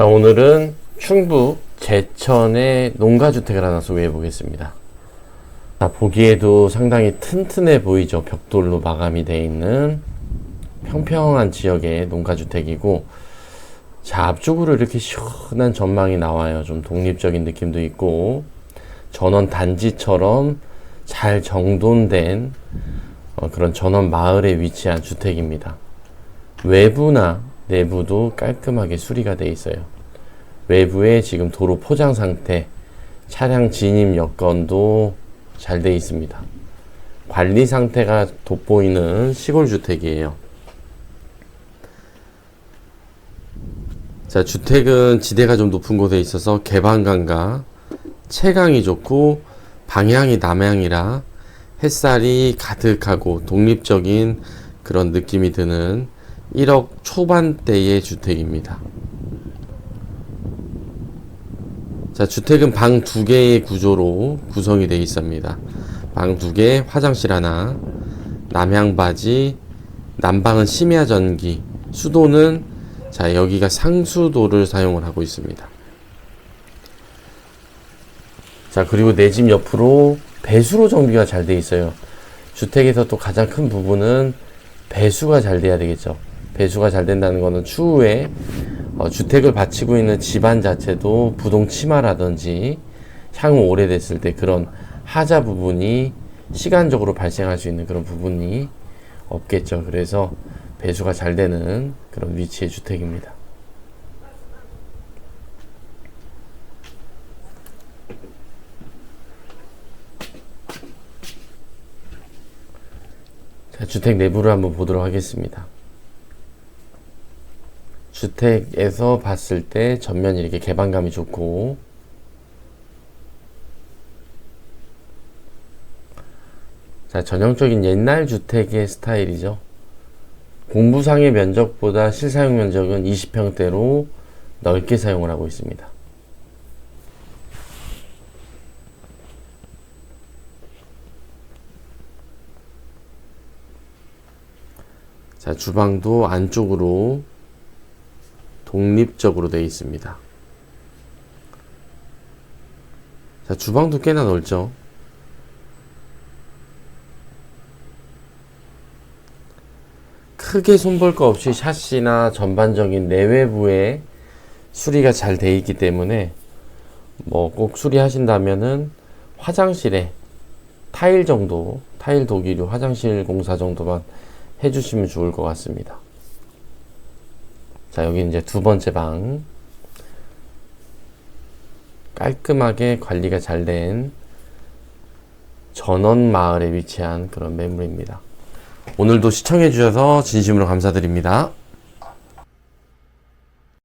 자, 오늘은 충북 제천의 농가주택을 하나 소개해 보겠습니다. 자, 보기에도 상당히 튼튼해 보이죠. 벽돌로 마감이 되어 있는 평평한 지역의 농가주택이고, 자, 앞쪽으로 이렇게 시원한 전망이 나와요. 좀 독립적인 느낌도 있고, 전원 단지처럼 잘 정돈된 어, 그런 전원 마을에 위치한 주택입니다. 외부나 내부도 깔끔하게 수리가 돼 있어요. 외부에 지금 도로 포장 상태, 차량 진입 여건도 잘 돼 있습니다. 관리 상태가 돋보이는 시골 주택이에요. 자, 주택은 지대가 좀 높은 곳에 있어서 개방감과 채광이 좋고 방향이 남향이라 햇살이 가득하고 독립적인 그런 느낌이 드는 1억 초반대의 주택입니다. 자, 주택은 방 두 개의 구조로 구성이 되어 있습니다. 방 두 개, 화장실 하나, 남향바지, 난방은 심야 전기, 수도는 자, 여기가 상수도를 사용을 하고 있습니다. 자, 그리고 내 집 옆으로 배수로 정비가 잘 돼 있어요. 주택에서 또 가장 큰 부분은 배수가 잘 돼야 되겠죠. 배수가 잘 된다는 것은 추후에 어, 주택을 바치고 있는 집안 자체도 부동 치마라든지 향후 오래됐을 때 그런 하자 부분이 시간적으로 발생할 수 있는 그런 부분이 없겠죠. 그래서 배수가 잘 되는 그런 위치의 주택입니다. 자, 주택 내부를 한번 보도록 하겠습니다. 주택에서 봤을 때 전면이 이렇게 개방감이 좋고 자, 전형적인 옛날 주택의 스타일이죠. 공부상의 면적보다 실사용 면적은 20평대로 넓게 사용을 하고 있습니다. 자, 주방도 안쪽으로 독립적으로 되어 있습니다. 자, 주방도 꽤나 넓죠. 크게 손볼 거 없이 샤시나 전반적인 내외부에 수리가 잘 돼 있기 때문에 뭐 꼭 수리하신다면은 화장실에 타일 정도, 타일 도기류 화장실 공사 정도만 해주시면 좋을 것 같습니다. 자, 여기 이제 두 번째 방. 깔끔하게 관리가 잘 된 전원 마을에 위치한 그런 매물입니다. 오늘도 시청해 주셔서 진심으로 감사드립니다.